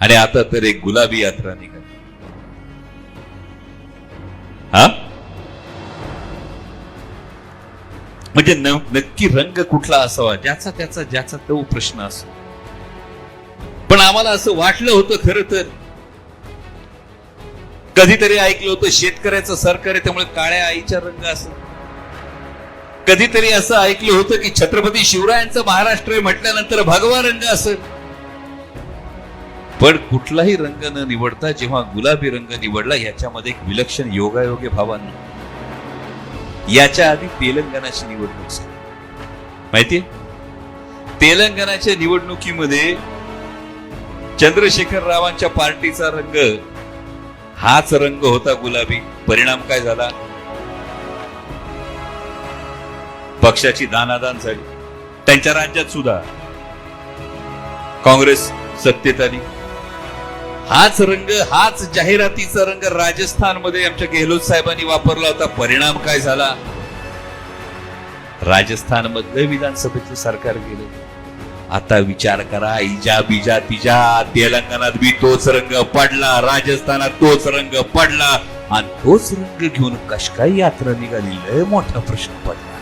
आणि आता तर एक गुलाबी यात्रा निघाली. हा? म्हणजे न- नक्की रंग कुठला असावा ज्याचा त्याचा ज्याचा तो प्रश्न असो. पण आम्हाला असं वाटलं होतं खर तर. कधीतरी ऐकलं होतं शेतकऱ्याचं सरकार आहे त्यामुळे काळ्या आईचा रंग असं कधीतरी असं ऐकलं होतं की छत्रपती शिवरायांचं महाराष्ट्र म्हटल्यानंतर भगवा रंग असेल. पण कुठलाही रंग न निवडता जेव्हा गुलाबी रंग निवडला याच्यामध्ये एक विलक्षण योगायोगे भावांना. याच्या आधी तेलंगणाची निवडणूक झाली. माहितीये? तेलंगणाच्या निवडणुकीमध्ये चंद्रशेखर रावांच्या पार्टीचा रंग हाच रंग होता गुलाबी. परिणाम काय झाला? पक्षाची दानादान झाली. त्यांच्या राज्यात सुद्धा काँग्रेस सत्तेत आली. हाच रंग हाच जाहिरातीचा रंग राजस्थानमध्ये आमच्या गेहलोत साहेबांनी वापरला होता. परिणाम काय झाला? राजस्थान मधलं विधानसभेचं सरकार गेलं. आता विचार करा इजा बिजा तिजा तेलंगणात बी तोच रंग पडला राजस्थानात तोच रंग पडला. आणि तोच रंग घेऊन कशकाई यात्रा निघाली लय मोठा प्रश्न पडला.